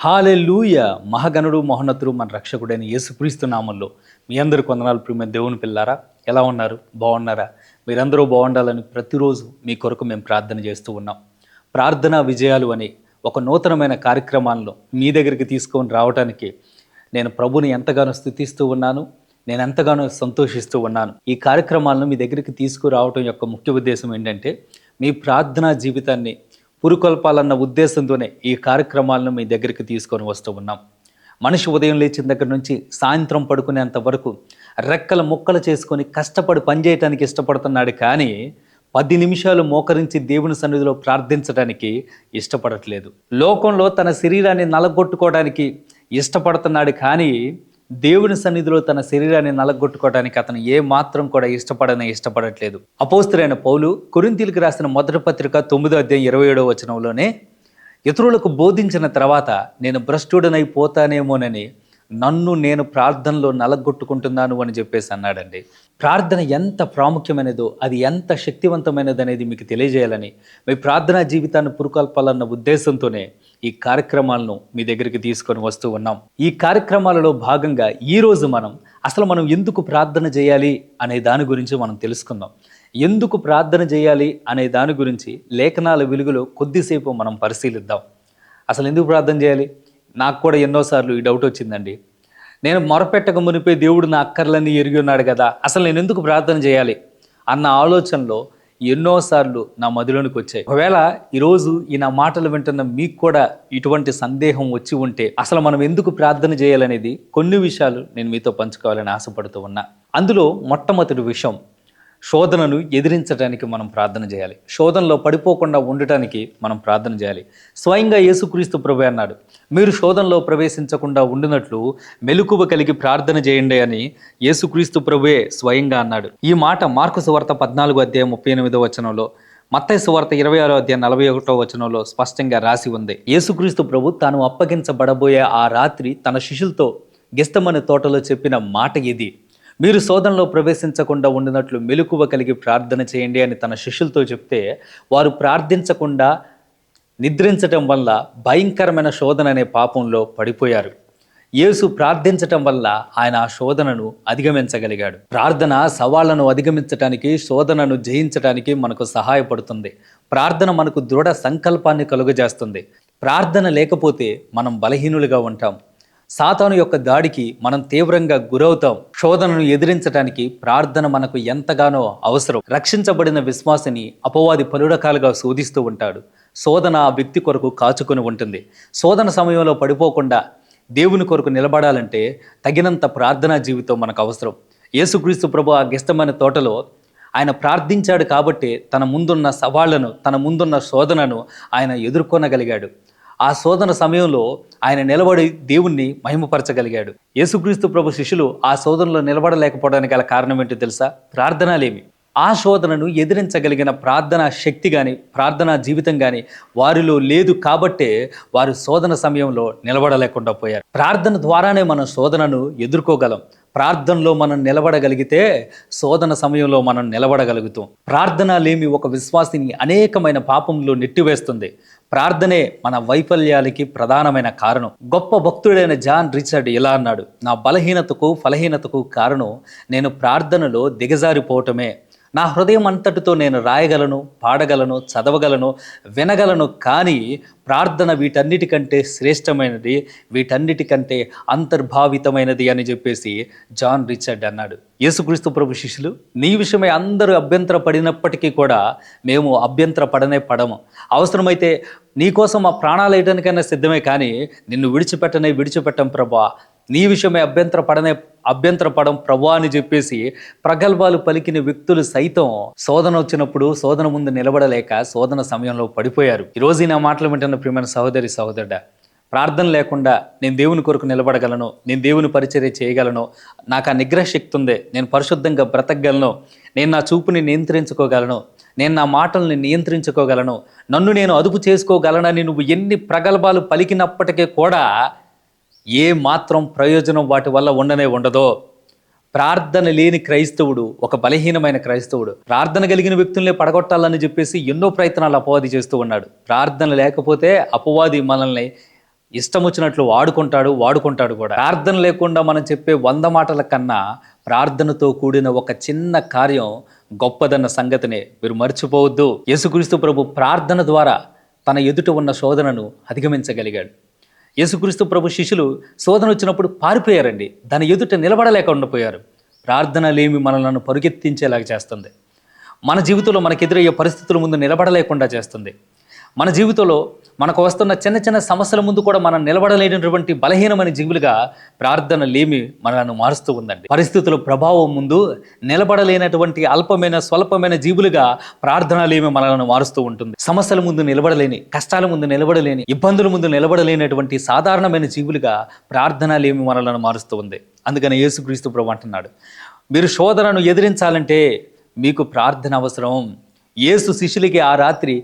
Hallelujah. మహాగణుడు మహోన్నతుడు మన రక్షకుడైన యేసుక్రీస్తు నామంలో మీ అందరు కొందనాలు ప్రియమ దేవుని పిల్లారా ఎలా ఉన్నారు? బాగున్నారా? మీరందరూ బాగుండాలని ప్రతిరోజు మీ కొరకు మేము ప్రార్థన చేస్తూ ఉన్నాం. ప్రార్థనా విజయాలు అని ఒక నూతనమైన కార్యక్రమాలను మీ దగ్గరికి తీసుకొని రావడానికి నేను ప్రభుని ఎంతగానో స్థుతిస్తూ ఉన్నాను నేను ఎంతగానో సంతోషిస్తూ ఉన్నాను. ఈ కార్యక్రమాలను మీ దగ్గరికి తీసుకురావటం యొక్క ముఖ్య ఉద్దేశం ఏంటంటే మీ ప్రార్థనా జీవితాన్ని పురుకొల్పాలన్న ఉద్దేశంతోనే ఈ కార్యక్రమాలను మీ దగ్గరికి తీసుకొని వస్తూ ఉన్నాం. మనిషి ఉదయం లేచిన దగ్గర నుంచి సాయంత్రం పడుకునేంత వరకు రెక్కల ముక్కలు చేసుకొని కష్టపడి పనిచేయటానికి ఇష్టపడుతున్నాడు కానీ పది నిమిషాలు మోకరించి దేవుని సన్నిధిలో ప్రార్థించడానికి ఇష్టపడట్లేదు. లోకంలో తన శరీరాన్ని నలగొట్టుకోవడానికి ఇష్టపడుతున్నాడు కానీ దేవుని సన్నిధిలో తన శరీరాన్ని నలగొట్టుకోవడానికి అతను ఏ మాత్రం కూడా ఇష్టపడని ఇష్టపడట్లేదు. అపోస్తులైన పౌలు కొరింతీలకు రాసిన మొదటి పత్రిక తొమ్మిదో అధ్యాయం ఇరవై ఏడో వచనంలోనే ఇతరులకు బోధించిన తర్వాత నేను భ్రష్టుడనైపోతానేమోనని నన్ను నేను ప్రార్థనలో నలగొట్టుకుంటున్నాను అని చెప్పేసి అన్నాడండి. ప్రార్థన ఎంత ప్రాముఖ్యమైనదో అది ఎంత శక్తివంతమైనది అనేది మీకు తెలియజేయాలని మీ ప్రార్థనా జీవితాన్ని పురుకొల్పాలన్న ఉద్దేశంతోనే ఈ కార్యక్రమాలను మీ దగ్గరికి తీసుకొని వస్తూ ఉన్నాం. ఈ కార్యక్రమాలలో భాగంగా ఈరోజు మనం అసలు మనం ఎందుకు ప్రార్థన చేయాలి అనే దాని గురించి మనం తెలుసుకుందాం. ఎందుకు ప్రార్థన చేయాలి అనే దాని గురించి లేఖనాల వెలుగులో కొద్దిసేపు మనం పరిశీలిద్దాం. అసలు ఎందుకు ప్రార్థన చేయాలి? నాకు కూడా ఎన్నోసార్లు ఈ డౌట్ వచ్చిందండి. నేను మొరపెట్టక మునిపే దేవుడు నా అక్కర్లన్నీ ఎరిగి ఉన్నాడు కదా అసలు నేను ఎందుకు ప్రార్థన చేయాలి అన్న ఆలోచనలో ఎన్నోసార్లు నా మదిలోనికి వచ్చాయి. ఒకవేళ ఈరోజు ఈ నా మాటలు వింటున్న మీకు కూడా ఇటువంటి సందేహం వచ్చి ఉంటే అసలు మనం ఎందుకు ప్రార్థన చేయాలనేది కొన్ని విషయాలు నేను మీతో పంచుకోవాలని ఆశపడుతూ ఉన్నా. అందులో మొట్టమొదటి విషయం శోధనను ఎదిరించడానికి మనం ప్రార్థన చేయాలి. శోధనలో పడిపోకుండా ఉండటానికి మనం ప్రార్థన చేయాలి. స్వయంగా యేసుక్రీస్తు ప్రభు అన్నాడు మీరు శోధనలో ప్రవేశించకుండా ఉండినట్లు మెలకువ కలిగి ప్రార్థన చేయండి అని యేసుక్రీస్తు ప్రభువే స్వయంగా అన్నాడు. ఈ మాట మార్కు సువార్త పద్నాలుగు అధ్యాయం ముప్పై ఎనిమిదో వచనంలో మత్తయి సువార్త ఇరవై ఆరో అధ్యాయం నలభై ఒకటో వచనంలో స్పష్టంగా రాసి ఉంది. యేసుక్రీస్తు ప్రభు తాను అప్పగించబడబోయే ఆ రాత్రి తన శిష్యులతో గెస్తమని తోటలో చెప్పిన మాట ఇది. మీరు శోధనలో ప్రవేశించకుండా ఉండినట్లు మెలకువ కలిగి ప్రార్థన చేయండి అని తన శిష్యులతో చెప్తే వారు ప్రార్థించకుండా నిద్రించటం వల్ల భయంకరమైన శోధన అనే పాపంలో పడిపోయారు. యేసు ప్రార్థించటం వల్ల ఆయన ఆ శోధనను అధిగమించగలిగాడు. ప్రార్థన సవాళ్ళను అధిగమించటానికి శోధనను జయించటానికి మనకు సహాయపడుతుంది. ప్రార్థన మనకు దృఢ సంకల్పాన్ని కలుగజేస్తుంది. ప్రార్థన లేకపోతే మనం బలహీనులుగా ఉంటాం. సాతాను యొక్క దాడికి మనం తీవ్రంగా గురవుతాం. శోధనను ఎదిరించడానికి ప్రార్థన మనకు ఎంతగానో అవసరం. రక్షించబడిన విశ్వాసిని అపవాది పలురకాలుగా శోధిస్తూ ఉంటాడు. శోధన ఆ వ్యక్తి కొరకు కాచుకొని ఉంటుంది. శోధన సమయంలో పడిపోకుండా దేవుని కొరకు నిలబడాలంటే తగినంత ప్రార్థనా జీవితం మనకు అవసరం. యేసుక్రీస్తు ప్రభు ఆ గిష్టమైన తోటలో ఆయన ప్రార్థించాడు కాబట్టి తన ముందున్న సవాళ్ళను తన ముందున్న శోధనను ఆయన ఎదుర్కొనగలిగాడు. ఆ శోధన సమయంలో ఆయన నిలబడి దేవుణ్ణి మహిమపరచగలిగాడు. యేసుక్రీస్తు ప్రభు శిష్యులు ఆ శోధనలో నిలబడలేకపోవడానికి గల కారణం ఏంటో తెలుసా? ప్రార్థనలేమి. ఆ శోధనను ఎదిరించగలిగిన ప్రార్థనా శక్తి కానీ ప్రార్థనా జీవితం కానీ వారిలో లేదు కాబట్టే వారు శోధన సమయంలో నిలబడలేకుండా పోయారు. ప్రార్థన ద్వారానే మనం శోధనను ఎదుర్కోగలం. ప్రార్థనలో మనం నిలబడగలిగితే శోధన సమయంలో మనం నిలబడగలుగుతాం. ప్రార్థన లేమి ఒక విశ్వాసిని అనేకమైన పాపంలో నెట్టివేస్తుంది. ప్రార్థనే మన వైఫల్యాలకి ప్రధానమైన కారణం. గొప్ప భక్తుడైన జాన్ రిచర్డ్ ఇలా అన్నాడు నా బలహీనతకు ఫలహీనతకు కారణం నేను ప్రార్థనలో దిగజారిపోవటమే. నా హృదయం అంతటితో నేను రాయగలను పాడగలను చదవగలను వినగలను కానీ ప్రార్థన వీటన్నిటికంటే శ్రేష్టమైనది వీటన్నిటికంటే అంతర్భావితమైనది అని చెప్పేసి జాన్ రిచర్డ్ అన్నాడు. యేసుక్రీస్తు ప్రభు శిష్యులు నీ విషయమై అందరూ అభ్యంతర పడినప్పటికీ కూడా మేము అభ్యంతర పడనే పడము. అవసరమైతే నీకోసం మా ప్రాణాలు వేయడానికైనా సిద్ధమే కానీ నిన్ను విడిచిపెట్టనే విడిచిపెట్టం ప్రభా. నీ విషయమే అభ్యంతర పడనే అభ్యంతరపడం ప్రభా అని చెప్పేసి ప్రగల్భాలు పలికిన వ్యక్తులు సైతం శోధన వచ్చినప్పుడు శోధన ముందు నిలబడలేక శోధన సమయంలో పడిపోయారు. ఈరోజు నా మాటలు వింటున్న ప్రియమైన సహోదరి సహోదరుడ ప్రార్థన లేకుండా నేను దేవుని కొరకు నిలబడగలను నేను దేవుని పరిచర్య చేయగలను నాకు ఆ నిగ్రహ శక్తి ఉంది నేను పరిశుద్ధంగా బ్రతకగలను నేను నా చూపుని నియంత్రించుకోగలను నేను నా మాటల్ని నియంత్రించుకోగలను నన్ను నేను అదుపు చేసుకోగలనని నువ్వు ఎన్ని ప్రగల్భాలు పలికినప్పటికీ కూడా ఏ మాత్రం ప్రయోజనం వాటి వల్ల ఉండనే ఉండదో. ప్రార్థన లేని క్రైస్తవుడు ఒక బలహీనమైన క్రైస్తవుడు ప్రార్థన కలిగిన వ్యక్తుల్ని పడగొట్టాలని చెప్పేసి ఎన్నో ప్రయత్నాలు అపవాది చేస్తూ ఉన్నాడు. ప్రార్థన లేకపోతే అపవాది మనల్ని ఇష్టం వచ్చినట్లు వాడుకుంటాడు వాడుకుంటాడు కూడా. ప్రార్థన లేకుండా మనం చెప్పే వంద మాటల కన్నా ప్రార్థనతో కూడిన ఒక చిన్న కార్యం గొప్పదన్న సంగతిని. మీరు మర్చిపోవద్దు. యేసుక్రీస్తు ప్రభు ప్రార్థన ద్వారా తన ఎదుట ఉన్న శోధనను అధిగమించగలిగాడు. యేసుక్రీస్తు ప్రభు శిష్యులు శోధన వచ్చినప్పుడు పారిపోయారండి. దాని ఎదుట నిలబడలేక ఉండిపోయారు. ప్రార్థన లేమి మనలను పరుగెత్తించేలాగా చేస్తుంది. మన జీవితంలో మనకు ఎదురయ్యే పరిస్థితుల ముందు నిలబడలేకుండా చేస్తుంది. మన జీవితంలో మనకు వస్తున్న చిన్న చిన్న సమస్యల ముందు కూడా మనం నిలబడలేనటువంటి బలహీనమైన జీవులుగా ప్రార్థన లేమి మనలను మారుస్తూ ఉందండి. పరిస్థితుల ప్రభావం ముందు నిలబడలేనటువంటి అల్పమైన స్వల్పమైన జీవులుగా ప్రార్థన లేమి మనలను మారుస్తూ ఉంటుంది. సమస్యల ముందు నిలబడలేని కష్టాల ముందు నిలబడలేని ఇబ్బందుల ముందు నిలబడలేనటువంటి సాధారణమైన జీవులుగా ప్రార్థన లేమి మనలను మారుస్తూ ఉంది. అందుకని యేసుక్రీస్తు ప్రభు అంటున్నాడు మీరు శోధనను ఎదిరించాలంటే మీకు ప్రార్థన అవసరం. యేసు శిష్యులకి ఆ రాత్రి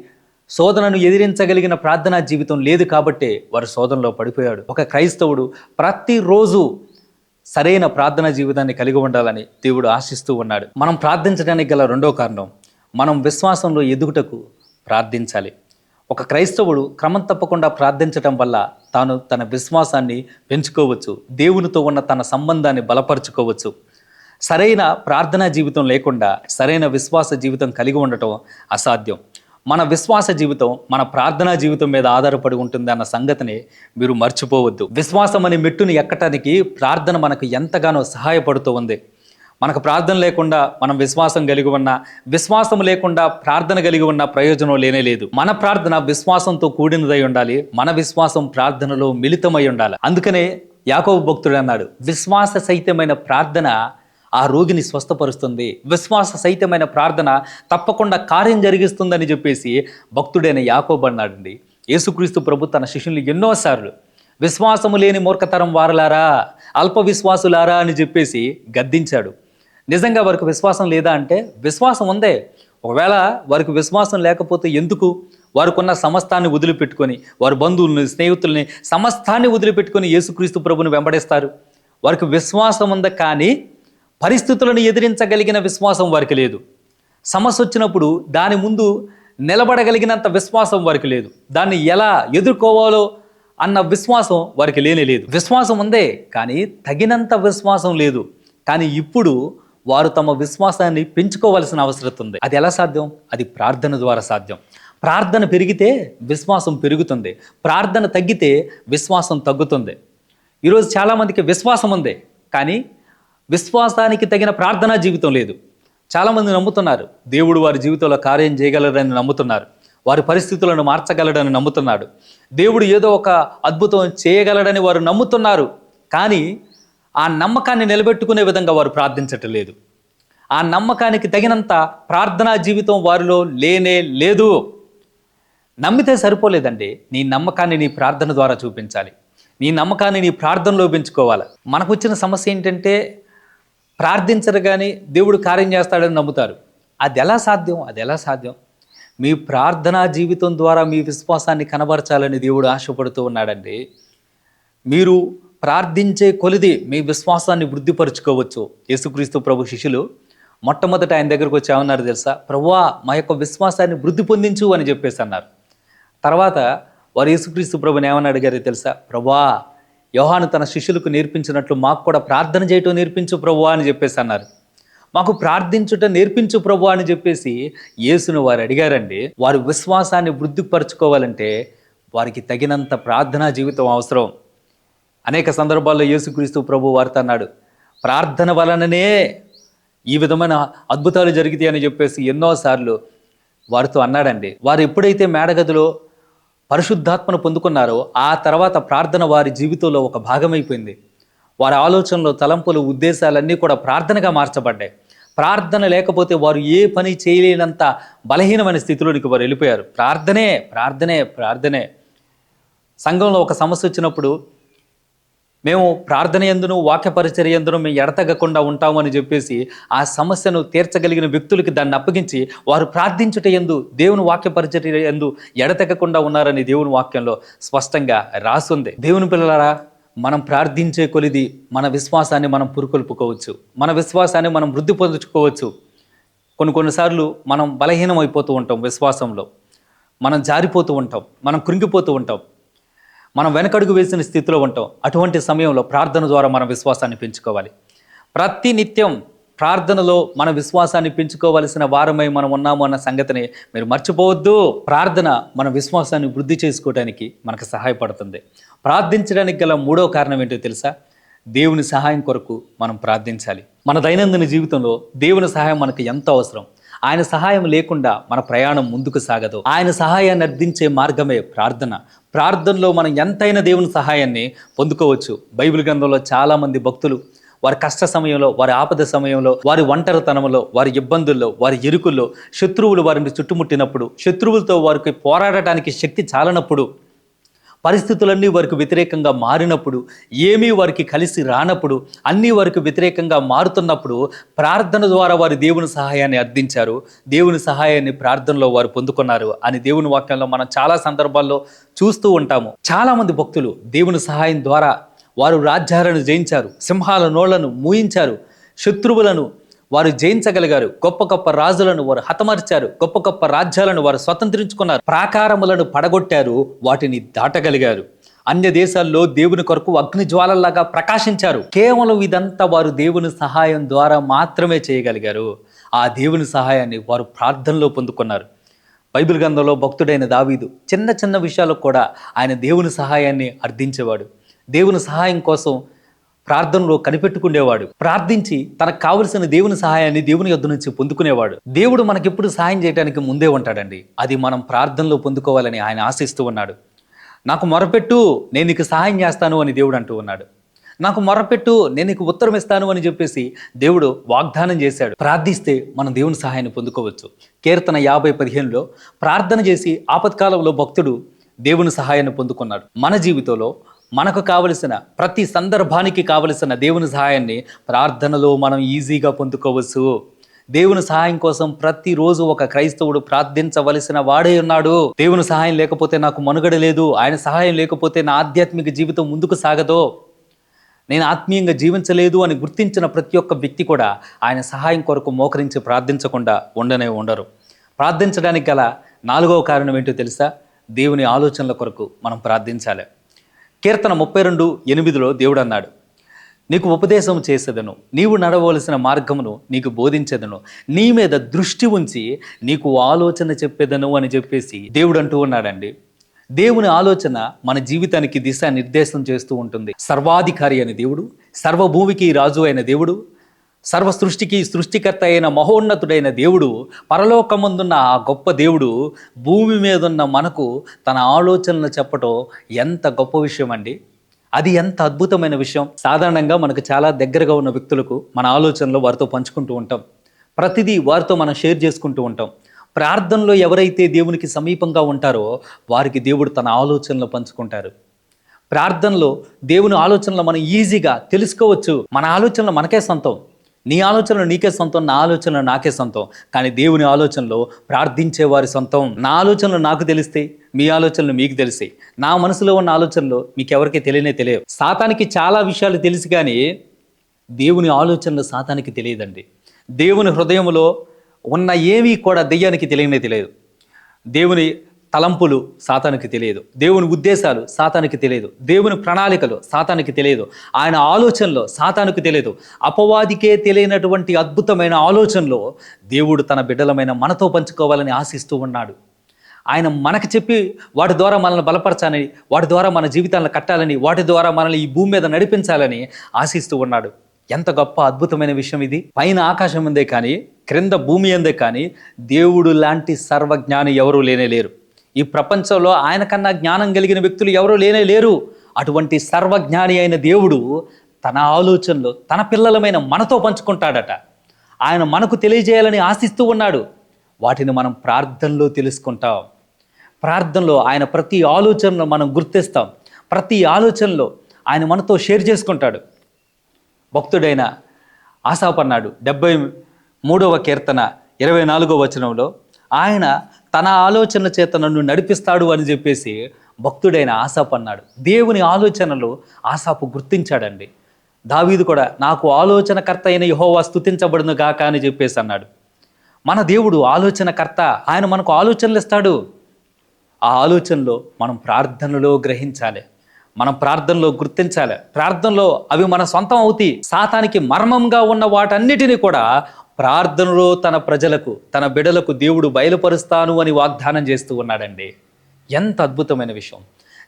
శోధనను ఎదిరించగలిగిన ప్రార్థనా జీవితం లేదు కాబట్టే వారు శోధనలో పడిపోయాడు. ఒక క్రైస్తవుడు ప్రతిరోజు సరైన ప్రార్థనా జీవితాన్ని కలిగి ఉండాలని దేవుడు ఆశిస్తూ ఉన్నాడు. మనం ప్రార్థించడానికి గల రెండో కారణం మనం విశ్వాసంలో ఎదుగుటకు ప్రార్థించాలి. ఒక క్రైస్తవుడు క్రమం తప్పకుండా ప్రార్థించటం వల్ల తాను తన విశ్వాసాన్ని పెంచుకోవచ్చు దేవునితో ఉన్న తన సంబంధాన్ని బలపరుచుకోవచ్చు. సరైన ప్రార్థనా జీవితం లేకుండా సరైన విశ్వాస జీవితం కలిగి ఉండటం అసాధ్యం. మన విశ్వాస జీవితం మన ప్రార్థనా జీవితం మీద ఆధారపడి ఉంటుంది అన్న సంగతిని మీరు మర్చిపోవద్దు. విశ్వాసం అనే మెట్టుని ఎక్కటానికి ప్రార్థన మనకు ఎంతగానో సహాయపడుతూ ఉంది. మనకు ప్రార్థన లేకుండా మనం విశ్వాసం కలిగి ఉన్న విశ్వాసం లేకుండా ప్రార్థన కలిగి ఉన్న ప్రయోజనం లేనే లేదు. మన ప్రార్థన విశ్వాసంతో కూడినదై ఉండాలి మన విశ్వాసం ప్రార్థనలో మిళితమై ఉండాలి. అందుకనే యాకోబు భక్తుడు అన్నాడు విశ్వాస సహితమైన ప్రార్థన ఆ రోగిని స్వస్థపరుస్తుంది. విశ్వాస సహితమైన ప్రార్థన తప్పకుండా కార్యం జరిగిస్తుందని చెప్పేసి భక్తుడైన యాకోబు అన్నాడండి. యేసుక్రీస్తు ప్రభు తన శిష్యుల్ని ఎన్నోసార్లు విశ్వాసము లేని మూర్ఖతరం వారలారా అల్ప విశ్వాసులారా అని చెప్పేసి గద్దించాడు. నిజంగా వారికి విశ్వాసం లేదా అంటే విశ్వాసం ఉందే. ఒకవేళ వారికి విశ్వాసం లేకపోతే ఎందుకు? వారికున్న సమస్తాన్ని వదిలిపెట్టుకొని వారి బంధువుల్ని స్నేహితుల్ని సమస్తాన్ని వదిలిపెట్టుకొని యేసుక్రీస్తు ప్రభుని వెంబడిస్తారు. వారికి విశ్వాసం ఉంది కానీ పరిస్థితులను ఎదిరించగలిగిన విశ్వాసం వారికి లేదు. సమస్య వచ్చినప్పుడు దాని ముందు నిలబడగలిగినంత విశ్వాసం వారికి లేదు. దాన్ని ఎలా ఎదుర్కోవాలో అన్న విశ్వాసం వారికి లేనే లేదు. విశ్వాసం ఉందే కానీ తగినంత విశ్వాసం లేదు. కానీ ఇప్పుడు వారు తమ విశ్వాసాన్ని పెంచుకోవాల్సిన అవసరం ఉంది. అది ఎలా సాధ్యం? అది ప్రార్థన ద్వారా సాధ్యం. ప్రార్థన పెరిగితే విశ్వాసం పెరుగుతుంది. ప్రార్థన తగ్గితే విశ్వాసం తగ్గుతుంది. ఈరోజు చాలామందికి విశ్వాసం ఉంది కానీ విశ్వాసానికి తగిన ప్రార్థనా జీవితం లేదు. చాలామంది నమ్ముతున్నారు దేవుడు వారి జీవితంలో కార్యం చేయగలడని నమ్ముతున్నారు వారి పరిస్థితులను మార్చగలడని నమ్ముతున్నాడు. దేవుడు ఏదో ఒక అద్భుతం చేయగలడని వారు నమ్ముతున్నారు కానీ ఆ నమ్మకాన్ని నిలబెట్టుకునే విధంగా వారు ప్రార్థించటం లేదు. ఆ నమ్మకానికి తగినంత ప్రార్థనా జీవితం వారిలో లేనే లేదు. నమ్మితే సరిపోలేదండి. నీ నమ్మకాన్ని నీ ప్రార్థన ద్వారా చూపించాలి. నీ నమ్మకాన్ని నీ ప్రార్థనలో పెంచుకోవాలి. మనకు వచ్చిన సమస్య ఏంటంటే ప్రార్థించరు కానీ దేవుడు కార్యం చేస్తాడని నమ్ముతారు. అది ఎలా సాధ్యం? అది ఎలా సాధ్యం? మీ ప్రార్థనా జీవితం ద్వారా మీ విశ్వాసాన్ని కనబరచాలని దేవుడు ఆశపడుతూ ఉన్నాడండి. మీరు ప్రార్థించే కొలిది మీ విశ్వాసాన్ని వృద్ధిపరుచుకోవచ్చు. యేసుక్రీస్తు ప్రభు శిష్యులు మొట్టమొదట ఆయన దగ్గరకు వచ్చి ఏమన్నారు తెలుసా? ప్రభువా మా యొక్క విశ్వాసాన్ని వృద్ధి పొందించు అని చెప్పేసి అన్నారు. తర్వాత వారు యేసుక్రీస్తు ప్రభుని ఏమని అడిగారు తెలుసా? ప్రభా యోహాను తన శిష్యులకు నేర్పించినట్లు మాకు కూడా ప్రార్థన చేయటం నేర్పించు ప్రభువా అని చెప్పేసి అన్నారు. మాకు ప్రార్థించుట నేర్పించు ప్రభు అని చెప్పేసి యేసును వారు అడిగారండి. వారు విశ్వాసాన్ని వృద్ధిపరచుకోవాలంటే వారికి తగినంత ప్రార్థనా జీవితం అవసరం. అనేక సందర్భాల్లో యేసుక్రీస్తు ప్రభు వారితో అన్నాడు ప్రార్థన వలననే ఈ విధమైన అద్భుతాలు జరిగితాయి అని చెప్పేసి ఎన్నోసార్లు వారితో అన్నాడండి. వారు ఎప్పుడైతే మేడగదిలో పరిశుద్ధాత్మను పొందుకున్నారో ఆ తర్వాత ప్రార్థన వారి జీవితంలో ఒక భాగమైపోయింది. వారి ఆలోచనలు తలంపులు ఉద్దేశాలన్నీ కూడా ప్రార్థనగా మార్చబడ్డాయి. ప్రార్థన లేకపోతే వారు ఏ పని చేయలేనంత బలహీనమైన స్థితిలోనికి వారు వెళ్ళిపోయారు. ప్రార్థనే ప్రార్థనే ప్రార్థనే. సంఘంలో ఒక సమస్య వచ్చినప్పుడు మేము ప్రార్థన ఎందును వాక్యపరిచర్ ఎందును మేము ఎడతగకుండా ఉంటామని చెప్పేసి ఆ సమస్యను తీర్చగలిగిన వ్యక్తులకి దాన్ని అప్పగించి వారు ప్రార్థించుట ఎందు దేవుని వాక్యపరిచర్ ఎందు ఎడతెగకుండా ఉన్నారని దేవుని వాక్యంలో స్పష్టంగా రాసుంది. దేవుని పిల్లలారా మనం ప్రార్థించే కొలిది మన విశ్వాసాన్ని మనం పురుకొల్పుకోవచ్చు. మన విశ్వాసాన్ని మనం వృద్ధి పొందుకోవచ్చు కొన్ని కొన్నిసార్లు మనం బలహీనం అయిపోతూ ఉంటాం విశ్వాసంలో. మనం జారిపోతూ ఉంటాం. మనం కృంగిపోతూ ఉంటాం. మనం వెనకడుగు వేసిన స్థితిలో ఉంటాం. అటువంటి సమయంలో ప్రార్థన ద్వారా మన విశ్వాసాన్ని పెంచుకోవాలి. ప్రతి నిత్యం ప్రార్థనలో మన విశ్వాసాన్ని పెంచుకోవలసిన వారమై మనం ఉన్నాము అన్న సంగతిని మీరు మర్చిపోవద్దు. ప్రార్థన మన విశ్వాసాన్ని వృద్ధి చేసుకోవడానికి మనకు సహాయపడుతుంది. ప్రార్థించడానికి గల మూడో కారణం ఏంటో తెలుసా? దేవుని సహాయం కొరకు మనం ప్రార్థించాలి. మన దైనందిన జీవితంలో దేవుని సహాయం మనకు ఎంత అవసరం. ఆయన సహాయం లేకుండా మన ప్రయాణం ముందుకు సాగదు. ఆయన సహాయాన్ని అర్థించే మార్గమే ప్రార్థన. ప్రార్థనలో మనం ఎంతైనా దేవుని సహాయాన్ని పొందుకోవచ్చు. బైబిల్ గ్రంథంలో చాలామంది భక్తులు వారి కష్ట సమయంలో వారి ఆపద సమయంలో వారి ఒంటరితనంలో వారి ఇబ్బందుల్లో వారి ఇరుకుల్లో శత్రువులు వారిని చుట్టుముట్టినప్పుడు శత్రువులతో వారికి పోరాడటానికి శక్తి చాలనప్పుడు పరిస్థితులన్నీ వారికి వ్యతిరేకంగా మారినప్పుడు ఏమీ వారికి కలిసి రానప్పుడు అన్నీ వారికి వ్యతిరేకంగా మారుతున్నప్పుడు ప్రార్థన ద్వారా వారు దేవుని సహాయాన్ని అర్థించారు దేవుని సహాయాన్ని ప్రార్థనలో వారు పొందుకున్నారు అని దేవుని వాక్యంలో మనం చాలా సందర్భాల్లో చూస్తూ ఉంటాము. చాలామంది భక్తులు దేవుని సహాయం ద్వారా వారు రాజ్యాలను జయించారు సింహాల నోళ్ళను మూయించారు శత్రువులను వారు జయించగలిగారు. గొప్ప గొప్ప రాజులను వారు హతమర్చారు. గొప్ప గొప్ప రాజ్యాలను వారు స్వతంత్రించుకున్నారు. ప్రాకారములను పడగొట్టారు. వాటిని దాటగలిగారు. అన్య దేశాల్లో దేవుని కొరకు అగ్ని జ్వాలల్లాగా ప్రకాశించారు. కేవలం ఇదంతా వారు దేవుని సహాయం ద్వారా మాత్రమే చేయగలిగారు. ఆ దేవుని సహాయాన్ని వారు ప్రార్థనలో పొందుకున్నారు. బైబిల్ గ్రంథంలో భక్తుడైన దావీదు చిన్న చిన్న విషయాలకు కూడా ఆయన దేవుని సహాయాన్ని అర్థించేవాడు. దేవుని సహాయం కోసం ప్రార్థనలో కనిపెట్టుకునేవాడు. ప్రార్థించి తనకు కావలసిన దేవుని సహాయాన్ని దేవుని యొద్ నుంచి పొందుకునేవాడు. దేవుడు మనకెప్పుడు సహాయం చేయడానికి ముందే ఉంటాడండి. అది మనం ప్రార్థనలో పొందుకోవాలని ఆయన ఆశిస్తూ ఉన్నాడు. నాకు మొరపెట్టు నేను నీకు సహాయం చేస్తాను అని దేవుడు అంటూ ఉన్నాడు. నాకు మొరపెట్టు నేను నీకు ఉత్తరం ఇస్తాను అని చెప్పేసి దేవుడు వాగ్దానం చేశాడు. ప్రార్థిస్తే మనం దేవుని సహాయాన్ని పొందుకోవచ్చు. కీర్తన యాభై పదిహేనులో ప్రార్థన చేసి ఆపత్కాలంలో భక్తుడు దేవుని సహాయాన్ని పొందుకున్నాడు. మన జీవితంలో మనకు కావలసిన ప్రతి సందర్భానికి కావలసిన దేవుని సహాయాన్ని ప్రార్థనలో మనం ఈజీగా పొందుకోవచ్చు. దేవుని సహాయం కోసం ప్రతిరోజు ఒక క్రైస్తవుడు ప్రార్థించవలసిన వాడే ఉన్నాడు. దేవుని సహాయం లేకపోతే నాకు మనుగడ లేదు. ఆయన సహాయం లేకపోతే నా ఆధ్యాత్మిక జీవితం ముందుకు సాగదో. నేను ఆత్మీయంగా జీవించలేదు అని గుర్తించిన ప్రతి ఒక్క వ్యక్తి కూడా ఆయన సహాయం కొరకు మోకరించి ప్రార్థించకుండా ఉండనే ఉండరు. ప్రార్థించడానికి గల నాలుగవ కారణం ఏంటో తెలుసా? దేవుని ఆలోచనల కొరకు మనం ప్రార్థించాలి. కీర్తన ముప్పై రెండు ఎనిమిదిలో దేవుడు అన్నాడు నీకు ఉపదేశం చేసేదను నీవు నడవలసిన మార్గమును నీకు బోధించేదను నీ మీద దృష్టి ఉంచి నీకు ఆలోచన చెప్పేదను అని చెప్పేసి దేవుడు అంటూ ఉన్నాడండి. దేవుని ఆలోచన మన జీవితానికి దిశ నిర్దేశం చేస్తూ ఉంటుంది. సర్వాధికారి అయిన దేవుడు సర్వభూమికి రాజు అయిన దేవుడు సర్వ సృష్టికి సృష్టికర్త అయిన మహోన్నతుడైన దేవుడు పరలోకమందున్న ఆ గొప్ప దేవుడు భూమి మీద ఉన్న మనకు తన ఆలోచనలు చెప్పటం ఎంత గొప్ప విషయం అండి అది ఎంత అద్భుతమైన విషయం. సాధారణంగా మనకు చాలా దగ్గరగా ఉన్న వ్యక్తులకు మన ఆలోచనలు వారితో పంచుకుంటూ ఉంటాం. ప్రతిదీ వారితో మనం షేర్ చేసుకుంటూ ఉంటాం. ప్రార్థనలో ఎవరైతే దేవునికి సమీపంగా ఉంటారో వారికి దేవుడు తన ఆలోచనలు పంచుకుంటారు. ప్రార్థనలో దేవుని ఆలోచనలు మనం ఈజీగా తెలుసుకోవచ్చు. మన ఆలోచనలు మనకే సొంతం. నీ ఆలోచనలు నీకే సొంతం నా ఆలోచనలు నాకే సొంతం. కానీ దేవుని ఆలోచనలో ప్రార్థించే వారి సొంతం. నా ఆలోచనలు నాకు తెలిస్తాయి మీ ఆలోచనలు మీకు తెలిసాయి నా మనసులో ఉన్న ఆలోచనలు మీకు ఎవరికి తెలియనే తెలియవు. సాతానికి చాలా విషయాలు తెలుసు కానీ దేవుని ఆలోచనలు సాతానికి తెలియదండి. దేవుని హృదయంలో ఉన్న ఏమీ కూడా దెయ్యానికి తెలియనే తెలియదు. దేవుని తలంపులు సాతానికి తెలియదు. దేవుని ఉద్దేశాలు సాతానికి తెలియదు. దేవుని ప్రణాళికలు సాతానికి తెలియదు. ఆయన ఆలోచనలో సాతానికి తెలియదు. అపవాదికే తెలియనటువంటి అద్భుతమైన ఆలోచనలో దేవుడు తన బిడ్డలమైన మనతో పంచుకోవాలని ఆశిస్తూ ఉన్నాడు. ఆయన మనకు చెప్పి వాటి ద్వారా మనల్ని బలపరచాలని వాటి ద్వారా మన జీవితాలను కట్టాలని వాటి ద్వారా మనల్ని ఈ భూమి మీద నడిపించాలని ఆశిస్తూ ఉన్నాడు. ఎంత గొప్ప అద్భుతమైన విషయం ఇది. పైన ఆకాశం ఉందే కానీ క్రింద భూమి అందే కానీ దేవుడు లాంటి సర్వజ్ఞాని ఎవరూ లేనే లేరు. ఈ ప్రపంచంలో ఆయన కన్నా జ్ఞానం కలిగిన వ్యక్తులు ఎవరూ లేనే లేరు. అటువంటి సర్వజ్ఞాని అయిన దేవుడు తన ఆలోచనలు తన పిల్లలమైన మనతో పంచుకుంటాడట. ఆయన మనకు తెలియజేయాలని ఆశిస్తూ ఉన్నాడు. వాటిని మనం ప్రార్థనలో తెలుసుకుంటాం. ప్రార్థనలో ఆయన ప్రతి ఆలోచనలో మనం గుర్తిస్తాం. ప్రతి ఆలోచనలో ఆయన మనతో షేర్ చేసుకుంటాడు. భక్తుడైన ఆశాపన్నాడు డెబ్బై మూడవ కీర్తన ఇరవై నాలుగో వచనంలో ఆయన తన ఆలోచన చేత నన్ను నడిపిస్తాడు అని చెప్పేసి భక్తుడైన ఆసాపు అన్నాడు. దేవుని ఆలోచనలు ఆశాపు గుర్తించాడండి. దావీదు కూడా నాకు ఆలోచనకర్త అయిన యహోవా స్థుతించబడును గాక అని చెప్పేసి అన్నాడు. మన దేవుడు ఆలోచనకర్త ఆయన మనకు ఆలోచనలు ఇస్తాడు. ఆ ఆలోచనలో మనం ప్రార్థనలో గ్రహించాలి. మనం ప్రార్థనలో గుర్తించాలి. ప్రార్థనలో అవి మన సొంతం అవుతాయి. సాతానికి మర్మంగా ఉన్న వాటన్నిటిని కూడా ప్రార్థనలో తన ప్రజలకు తన బిడలకు దేవుడు బయలుపరుస్తాను అని వాగ్దానం చేస్తూ ఉన్నాడండి. ఎంత అద్భుతమైన విషయం.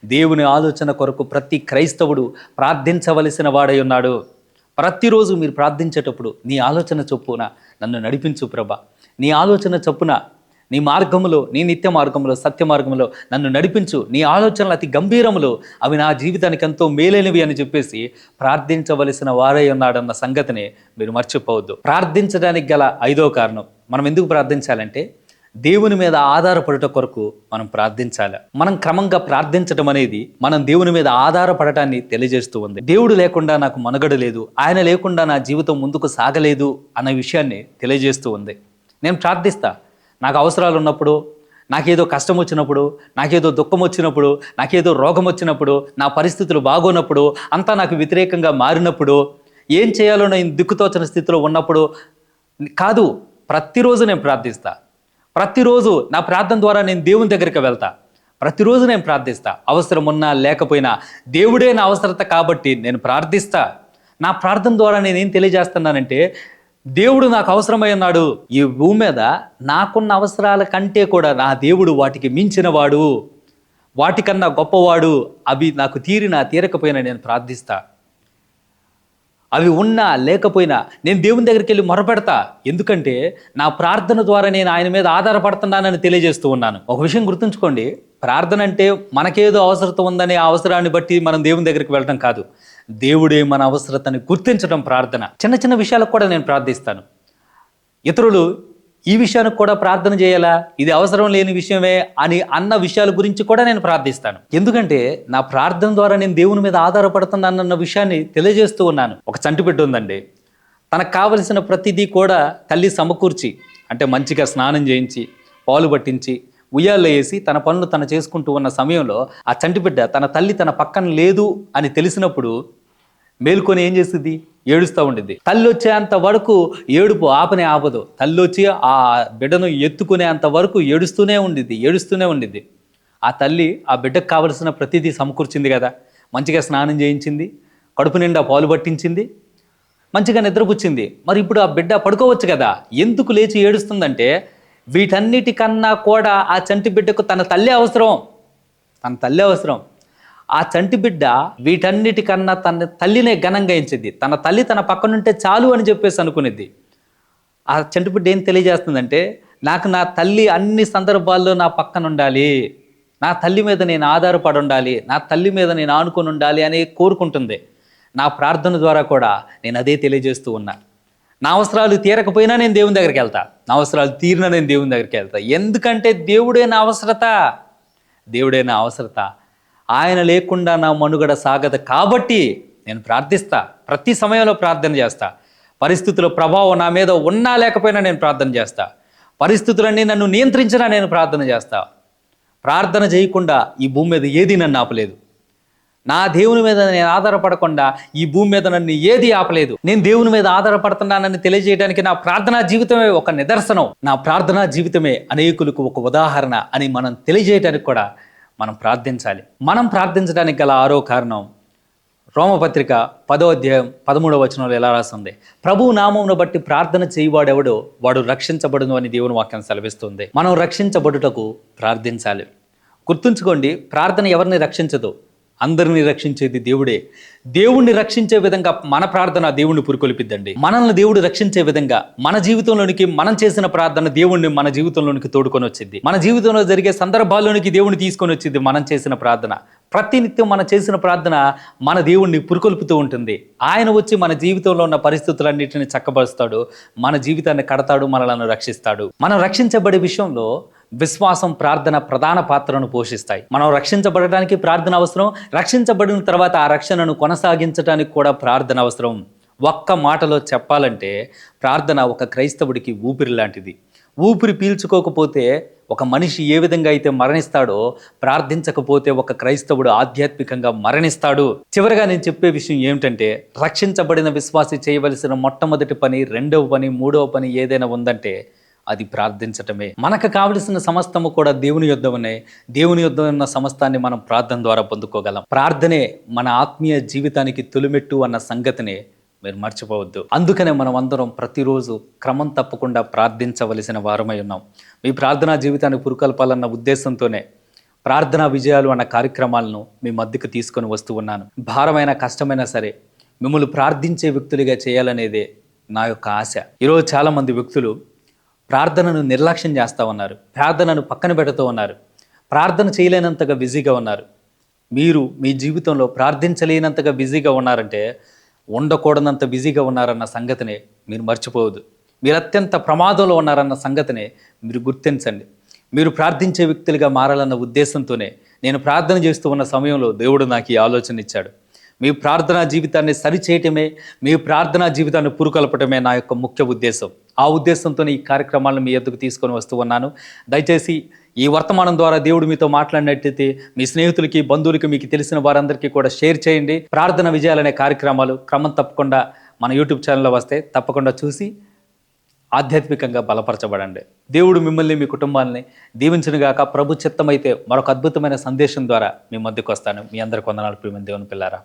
దేవుని ఆలోచన కొరకు ప్రతి క్రైస్తవుడు ప్రార్థించవలసిన వాడై ఉన్నాడు. ప్రతిరోజు మీరు ప్రార్థించేటప్పుడు నీ ఆలోచన చొప్పున నన్ను నడిపించు ప్రభ. నీ ఆలోచన చొప్పున నీ మార్గములో నీ నిత్య మార్గంలో సత్య మార్గంలో నన్ను నడిపించు. నీ ఆలోచనలు అతి గంభీరములు. అవి నా జీవితానికి ఎంతో మేలైనవి అని చెప్పేసి ప్రార్థించవలసిన వారై ఉన్నాడన్న సంగతిని మీరు మర్చిపోవద్దు. ప్రార్థించడానికి గల ఐదో కారణం మనం ఎందుకు ప్రార్థించాలంటే దేవుని మీద ఆధారపడట కొరకు మనం ప్రార్థించాలి. మనం క్రమంగా ప్రార్థించడం అనేది మనం దేవుని మీద ఆధారపడటాన్ని తెలియజేస్తూ ఉంది. దేవుడు లేకుండా నాకు మనుగడ లేదు ఆయన లేకుండా నా జీవితం ముందుకు సాగలేదు అన్న విషయాన్ని తెలియజేస్తూ ఉంది. నేను ప్రార్థిస్తా నాకు అవసరాలు ఉన్నప్పుడు నాకేదో కష్టం వచ్చినప్పుడు నాకేదో దుఃఖం వచ్చినప్పుడు నాకేదో రోగం వచ్చినప్పుడు నా పరిస్థితులు బాగోనప్పుడు అంతా నాకు వ్యతిరేకంగా మారినప్పుడు ఏం చేయాలో నేను దిక్కుతోచని స్థితిలో ఉన్నప్పుడు కాదు ప్రతిరోజు నేను ప్రార్థిస్తా. ప్రతిరోజు నా ప్రార్థన ద్వారా నేను దేవుని దగ్గరికి వెళ్తా. ప్రతిరోజు నేను ప్రార్థిస్తా. అవసరం ఉన్నా లేకపోయినా దేవుడే నా అవసరత కాబట్టి నేను ప్రార్థిస్తా. నా ప్రార్థన ద్వారా నేను ఏం తెలియజేస్తున్నానంటే దేవుడు నాకు అవసరమై ఉన్నాడు. ఈ భూమి మీద నాకున్న అవసరాల కంటే కూడా నా దేవుడు వాటికి మించినవాడు. వాటికన్నా గొప్పవాడు. అవి నాకు తీరినా తీరకపోయినా నేను ప్రార్థిస్తా. అవి ఉన్నా లేకపోయినా నేను దేవుని దగ్గరికి వెళ్ళి మొరపెడతా. ఎందుకంటే నా ప్రార్థన ద్వారా నేను ఆయన మీద ఆధారపడుతున్నానని తెలియజేస్తూ ఉన్నాను. ఒక విషయం గుర్తుంచుకోండి. ప్రార్థన అంటే మనకేదో అవసరత ఉందనే అవసరాన్ని బట్టి మనం దేవుని దగ్గరికి వెళ్ళడం కాదు. దేవుడే మన అవసరతని గుర్తించడం ప్రార్థన. చిన్న చిన్న విషయాలకు కూడా నేను ప్రార్థిస్తాను. ఇతరులు ఈ విషయానికి కూడా ప్రార్థన చేయాలా? ఇది అవసరం లేని విషయమే అని అన్న విషయాల గురించి కూడా నేను ప్రార్థిస్తాను. ఎందుకంటే నా ప్రార్థన ద్వారా నేను దేవుని మీద ఆధారపడుతున్నానన్న విషయాన్ని తెలియజేస్తూ ఉన్నాను. ఒక చంటిబిడ్డ ఉందండి. తనకు కావలసిన ప్రతిదీ కూడా తల్లి సమకూర్చి అంటే మంచిగా స్నానం చేయించి పాలు పట్టించి ఉయ్యాల్లో వేసి తన పనులు తను చేసుకుంటూ ఉన్న సమయంలో ఆ చంటిబిడ్డ తన తల్లి తన పక్కన లేదు అని తెలిసినప్పుడు మేల్కొని ఏం చేస్తుంది? ఏడుస్తూ ఉండిద్ది. తల్లి వచ్చేంత వరకు ఏడుపు ఆపనే ఆపదు. తల్లి వచ్చి ఆ బిడ్డను ఎత్తుకునేంత వరకు ఏడుస్తూనే ఉండిద్ది ఏడుస్తూనే ఉండిద్ది. ఆ తల్లి ఆ బిడ్డకు కావలసిన ప్రతిదీ సమకూర్చింది కదా. మంచిగా స్నానం చేయించింది కడుపు నిండా పాలు పట్టించింది మంచిగా నిద్రపుచ్చింది. మరి ఇప్పుడు ఆ బిడ్డ పడుకోవచ్చు కదా. ఎందుకు లేచి ఏడుస్తుందంటే వీటన్నిటికన్నా కూడా ఆ చంటి బిడ్డకు తన తల్లి అవసరం. తన తల్లి అవసరం. ఆ చంటి బిడ్డ వీటన్నిటికన్నా తన తల్లినే ఘనంగా ఎంచింది తన తల్లి తన పక్కనుంటే చాలు అని చెప్పేసి అనుకునేది ఆ చంటి బిడ్డ ఏం తెలియజేస్తుందంటే నాకు నా తల్లి అన్ని సందర్భాల్లో నా పక్కన ఉండాలి. నా తల్లి మీద నేను ఆధారపడి ఉండాలి. నా తల్లి మీద నేను ఆనుకొని ఉండాలి అని కోరుకుంటుంది. నా ప్రార్థన ద్వారా కూడా నేను అదే తెలియజేస్తూ ఉన్నా. నా అవసరాలు తీరకపోయినా నేను దేవుని దగ్గరికి వెళ్తా. నా అవసరాలు తీరినా నేను దేవుని దగ్గరికి వెళ్తా. ఎందుకంటే దేవుడే నా అవసరత. దేవుడే నా అవసరత. ఆయన లేకుండా నా మనుగడ సాగదు కాబట్టి నేను ప్రార్థిస్తా. ప్రతి సమయంలో ప్రార్థన చేస్తా. పరిస్థితుల ప్రభావం నా మీద ఉన్నా లేకపోయినా నేను ప్రార్థన చేస్తా. పరిస్థితులన్నీ నన్ను నియంత్రించినా నేను ప్రార్థన చేస్తా. ప్రార్థన చేయకుండా ఈ భూమి మీద ఏది నన్ను ఆపలేదు. నా దేవుని మీద నేను ఆధారపడకుండా ఈ భూమి మీద నన్ను ఏది ఆపలేదు? నేను దేవుని మీద ఆధారపడుతున్నానని తెలియజేయడానికి నా ప్రార్థనా జీవితమే ఒక నిదర్శనం. నా ప్రార్థనా జీవితమే అనేకులకు ఒక ఉదాహరణ అని మనం తెలియజేయడానికి కూడా మనం ప్రార్థించాలి. మనం ప్రార్థించడానికి గల ఆరో కారణం రోమపత్రిక పదో అధ్యాయం పదమూడవ వచనంలో ఎలా రాస్తుంది? ప్రభు నామమును బట్టి ప్రార్థన చేయవాడెవడో వాడు రక్షించబడును అని దేవుని వాక్యం సెలవిస్తుంది. మనం రక్షించబడుటకు ప్రార్థించాలి. గుర్తుంచుకోండి ప్రార్థన ఎవరిని రక్షించదు? అందరిని రక్షించేది దేవుడే. దేవుణ్ణి రక్షించే విధంగా మన ప్రార్థన దేవుణ్ణి పురికొల్పిద్దండి. మనల్ని దేవుడు రక్షించే విధంగా మన జీవితంలోనికి మనం చేసిన ప్రార్థన దేవుణ్ణి మన జీవితంలోనికి తోడుకొని వచ్చింది మన జీవితంలో జరిగే సందర్భాల్లోనికి దేవుణ్ణి తీసుకొని వచ్చింది మనం చేసిన ప్రార్థన. ప్రతినిత్యం మనం చేసిన ప్రార్థన మన దేవుణ్ణి పురికొల్పుతూ ఉంటుంది. ఆయన వచ్చి మన జీవితంలో ఉన్న పరిస్థితులన్నింటినీ చక్కబరుస్తాడు. మన జీవితాన్ని కడతాడు మనలను రక్షిస్తాడు. మనం రక్షించబడే విషయంలో విశ్వాసం ప్రార్థన ప్రధాన పాత్రను పోషిస్తాయి. మనం రక్షించబడటానికి ప్రార్థన అవసరం రక్షించబడిన తర్వాత ఆ రక్షణను కొనసాగించడానికి కూడా ప్రార్థన అవసరం. ఒక్క మాటలో చెప్పాలంటే ప్రార్థన ఒక క్రైస్తవుడికి ఊపిరి లాంటిది. ఊపిరి పీల్చుకోకపోతే ఒక మనిషి ఏ విధంగా అయితే మరణిస్తాడో ప్రార్థించకపోతే ఒక క్రైస్తవుడు ఆధ్యాత్మికంగా మరణిస్తాడు. చివరిగా నేను చెప్పే విషయం ఏమిటంటే రక్షించబడిన విశ్వాసి చేయవలసిన మొట్టమొదటి పని రెండవ పని మూడవ పని ఏదైనా ఉందంటే అది ప్రార్థించటమే. మనకు కావలసిన సమస్తము కూడా దేవుని యుద్ధం ఉన్నాయి దేవుని యుద్ధం ఉన్న సమస్తాన్ని మనం ప్రార్థన ద్వారా పొందుకోగలం. ప్రార్థనే మన ఆత్మీయ జీవితానికి తొలిమెట్టు అన్న సంగతిని మీరు మర్చిపోవద్దు. అందుకనే మనం అందరం ప్రతిరోజు క్రమం తప్పకుండా ప్రార్థించవలసిన వారమై ఉన్నాం. మీ ప్రార్థనా జీవితాన్ని పురుకల్పాలన్న ఉద్దేశంతోనే ప్రార్థనా విజయాలు అన్న కార్యక్రమాలను మీ మధ్యకు తీసుకొని వస్తూ ఉన్నాను. భారమైన కష్టమైనా సరే మిమ్మల్ని ప్రార్థించే వ్యక్తులుగా చేయాలనేదే నా యొక్క ఆశ. ఈరోజు చాలామంది వ్యక్తులు ప్రార్థనను నిర్లక్ష్యం చేస్తూ ఉన్నారు. ప్రార్థనను పక్కన పెడుతూ ఉన్నారు. ప్రార్థన చేయలేనంతగా బిజీగా ఉన్నారు. మీరు మీ జీవితంలో ప్రార్థించలేనంతగా బిజీగా ఉన్నారంటే ఉండకూడనంత బిజీగా ఉన్నారన్న సంగతిని మీరు మర్చిపోవద్దు. మీరు అత్యంత ప్రమాదంలో ఉన్నారన్న సంగతిని మీరు గుర్తించండి. మీరు ప్రార్థించే వ్యక్తులుగా మారాలన్న ఉద్దేశంతోనే నేను ప్రార్థన చేస్తూ ఉన్న సమయంలో దేవుడు నాకు ఈ ఆలోచన ఇచ్చాడు మీ ప్రార్థనా జీవితాన్ని సరిచేయటమే మీ ప్రార్థనా జీవితాన్ని పురుకొల్పటమే నా యొక్క ముఖ్య ఉద్దేశం. ఆ ఉద్దేశంతో ఈ కార్యక్రమాలను మీ ఎద్దుకు తీసుకొని వస్తూ ఉన్నాను. దయచేసి ఈ వర్తమానం ద్వారా దేవుడు మీతో మాట్లాడినట్టయితే మీ స్నేహితులకి బంధువులకి మీకు తెలిసిన వారందరికీ కూడా షేర్ చేయండి. ప్రార్థన విజయాలనే కార్యక్రమాలు క్రమం తప్పకుండా మన యూట్యూబ్ ఛానల్లో వస్తే తప్పకుండా చూసి ఆధ్యాత్మికంగా బలపరచబడండి. దేవుడు మిమ్మల్ని మీ కుటుంబాన్ని దీవించునుగాక ప్రభు చిత్తమైతే మరొక అద్భుతమైన సందేశం ద్వారా మీ మధ్యకు వస్తాను. మీ అందరికి వందనాలు ప్రియమైన దేవుని పిల్లారా.